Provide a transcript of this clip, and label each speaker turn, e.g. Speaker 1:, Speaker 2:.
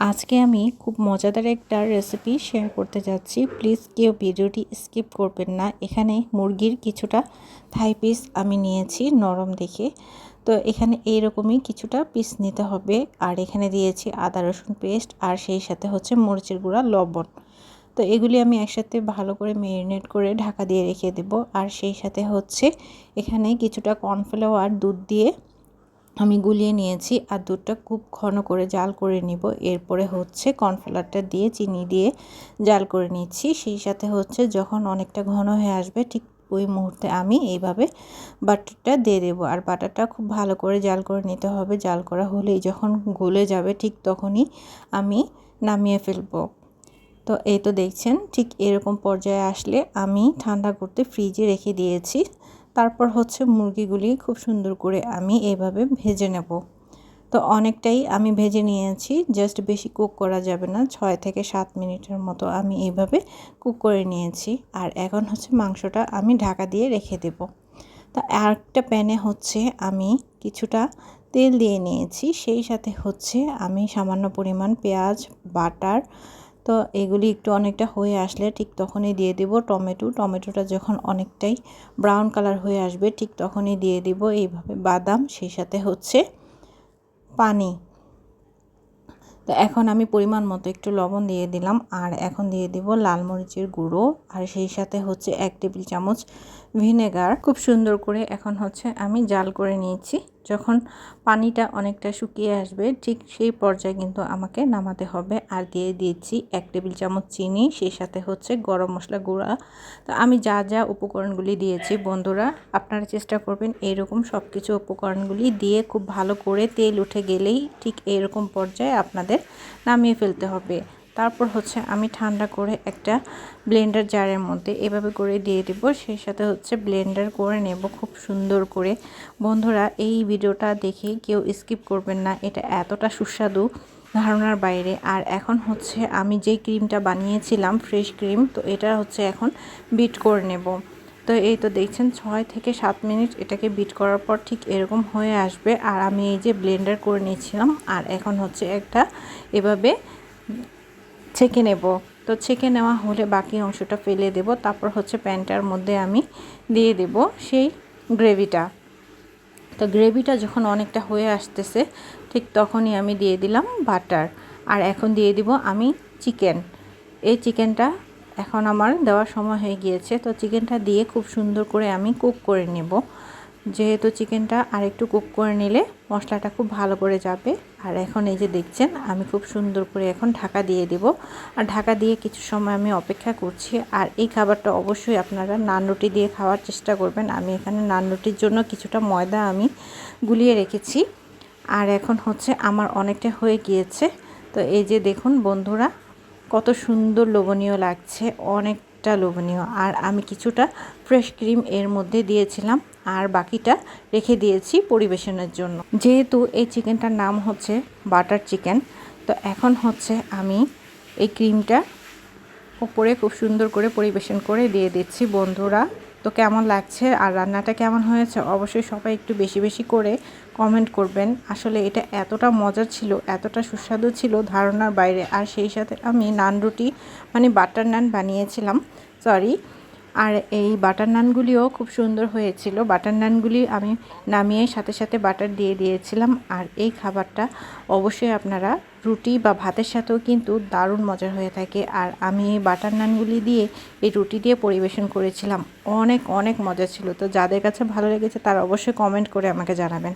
Speaker 1: আজকে আমি খুব মজাদার একটা রেসিপি শেয়ার করতে যাচ্ছি। প্লিজ কেউ ভিডিওটি স্কিপ করবেন না। এখানে মুরগির কিছুটা থাই পিস আমি নিয়েছি নরম দেখে। তো এখানে এইরকমই কিছুটা পিস নিতে হবে। আর এখানে দিয়েছি আদা, রসুন পেস্ট আর সেই সাথে হচ্ছে মরিচের গুঁড়া, লবণ। তো এগুলি আমি একসাথে ভালো করে মেরিনেট করে ঢাকা দিয়ে রেখে দেব। আর সেই সাথে হচ্ছে এখানে কিছুটা কর্নফ্লাওয়ার দুধ দিয়ে আমি গুলিয়ে নিয়েছি আর দুধটা খুব ঘন করে জাল করে নিব। এরপরে হচ্ছে কর্নফ্লাওয়ারটা দিয়ে চিনি দিয়ে জাল করে নিচ্ছি। সেই সাথে হচ্ছে যখন অনেকটা ঘন হয়ে আসবে ঠিক ওই মুহূর্তে আমি এইভাবে বাটারটা দিয়ে দেবো। আর বাটারটা খুব ভালো করে জাল করে নিতে হবে। জাল করা হলেই যখন গলে যাবে ঠিক তখনই আমি নামিয়ে ফেলব। তো এই তো দেখছেন, ঠিক এরকম পর্যায়ে আসলে আমি ঠান্ডা করতে ফ্রিজে রেখে দিয়েছি। তারপর হচ্ছে মুরগিগুলি খুব সুন্দর করে আমি এইভাবে ভেজে নেব। তো অনেকটাই আমি ভেজে নিয়েছি জাস্ট বেশি কুক করা যাবে না, ছয় থেকে সাত মিনিটের মতো আমি এইভাবে কুক করে নিয়েছি। আর এখন হচ্ছে মাংসটা আমি ঢাকা দিয়ে রেখে দেব। তো আরেকটা প্যানে হচ্ছে আমি কিছুটা তেল দিয়ে নিয়েছি, সেই সাথে হচ্ছে আমি সামান্য পরিমাণ পেঁয়াজ, বাটার তো এগুলি একটু অনেকটা হয়ে আসলে ঠিক তখনই দিয়ে দেব টমেটো। টমেটোটা যখন অনেকটাই ব্রাউন কালার হয়ে আসবে, ঠিক তখনই দিয়ে দিব এইভাবে। বাদাম, সেই সাথে হচ্ছে পানি। তো এখন আমি পরিমাণ মতো একটু লবণ দিয়ে দিলাম আর এখন দিয়ে দিব লাল মরিচের গুঁড়ো আর সেই সাথে হচ্ছে এক টেবিল চামচ ভিনেগার। খুব সুন্দর করে এখন হচ্ছে আমি জাল করে নিয়েছি। যখন পানিটা অনেকটা শুকিয়ে আসবে, ঠিক সেই পর্যায়ে কিন্তু আমাকে নামাতে হবে। আর দিয়ে দিয়েছি এক টেবিল চামচ চিনি, সেই সাথে হচ্ছে গরম মশলা গুঁড়া। তো আমি যা যা উপকরণগুলি দিয়েছি, বন্ধুরা, আপনারা চেষ্টা করবেন এরকম সব কিছু উপকরণগুলি দিয়ে খুব ভালো করে তেল উঠে গেলেই ঠিক এরকম পর্যায়ে আপনাদের নামিয়ে ফেলতে হবে। তারপর হচ্ছে আমি ঠান্ডা করে একটা ব্লেন্ডার জারের মধ্যে এভাবে করে দিয়ে দেবো। সেই সাথে হচ্ছে ব্লেন্ডার করে নেব খুব সুন্দর করে। বন্ধুরা, এই ভিডিওটা দেখে কেউ স্কিপ করবেন না, এটা এতটা সুস্বাদু ধারণার বাইরে। আর এখন হচ্ছে আমি যেই ক্রিমটা বানিয়েছিলাম, ফ্রেশ ক্রিম, তো এটা হচ্ছে এখন বিট করে নেব। তো এই তো দেখছেন, ছয় থেকে সাত মিনিট এটাকে বিট করার পর ঠিক এরকম হয়ে আসবে। আর আমি এই যে ব্লেন্ডার করে নিয়েছিলাম, আর এখন হচ্ছে একটা এভাবে ছেঁকে নেব। তো ছেঁকে নেওয়া হলে বাকি অংশটা ফেলে দেব। তারপর হচ্ছে প্যানটার মধ্যে আমি দিয়ে দেব সেই গ্রেভিটা। তো গ্রেভিটা যখন অনেকটা হয়ে আসতেছে, ঠিক তখনই আমি দিয়ে দিলাম বাটার। আর এখন দিয়ে দিব আমি চিকেন। এই চিকেনটা এখন আমার দেওয়ার সময় হয়ে গিয়েছে। তো চিকেনটা দিয়ে খুব সুন্দর করে আমি কুক করে নেব। যেহেতু চিকেনটা আর একটু কুক করে নিলে মশলাটা খুব ভালো করে যাবে। আর এখন এই যে দেখছেন, আমি খুব সুন্দর করে এখন ঢাকা দিয়ে দেব। আর ঢাকা দিয়ে কিছু সময় আমি অপেক্ষা করছি। আর এই খাবারটা অবশ্যই আপনারা নান রুটি দিয়ে খাওয়ার চেষ্টা করবেন। আমি এখানে নান রুটির জন্য কিছুটা ময়দা আমি গুলিয়ে রেখেছি। আর এখন হচ্ছে আমার অনেকটা হয়ে গিয়েছে। তো এই যে দেখুন বন্ধুরা, কত সুন্দর লোভনীয় লাগছে। অনেকটা লোভনীয়। আর আমি কিছুটা ফ্রেশ ক্রিম এর মধ্যে দিয়েছিলাম। আর বাকিটা রেখে দিয়েছি পরিবেশনের জন্য। যেহেতু এই চিকেনটার নাম হচ্ছে বাটার চিকেন তো এখন হচ্ছে আমি এই ক্রিমটা ওপরে খুব সুন্দর করে পরিবেশন করে দিয়ে দিচ্ছি বন্ধুরা। তো কেমন লাগছে আর রান্নাটা কেমন হয়েছে অবশ্যই সবাই একটু বেশি বেশি করে কমেন্ট করবেন। আসলে এটা এতটা মজার ছিল, এতটা সুস্বাদু ছিল ধারণার বাইরে। আর সেই সাথে আমি নান রুটি মানে বাটার নান বানিয়েছিলাম। সরি আর এই বাটার নানগুলিও খুব সুন্দর হয়েছিল। বাটার নানগুলি আমি নামিয়ে সাথে সাথে বাটার দিয়ে দিয়েছিলাম। আর এই খাবারটা অবশ্যই আপনারা রুটি বা ভাতের সাথেও কিন্তু দারুণ মজার হয়ে থাকে। আর আমি এই বাটার নানগুলি দিয়ে এই রুটি দিয়ে পরিবেশন করেছিলাম। অনেক অনেক মজা ছিল। তো যাদের কাছে ভালো লেগেছে তারা অবশ্যই কমেন্ট করে আমাকে জানাবেন।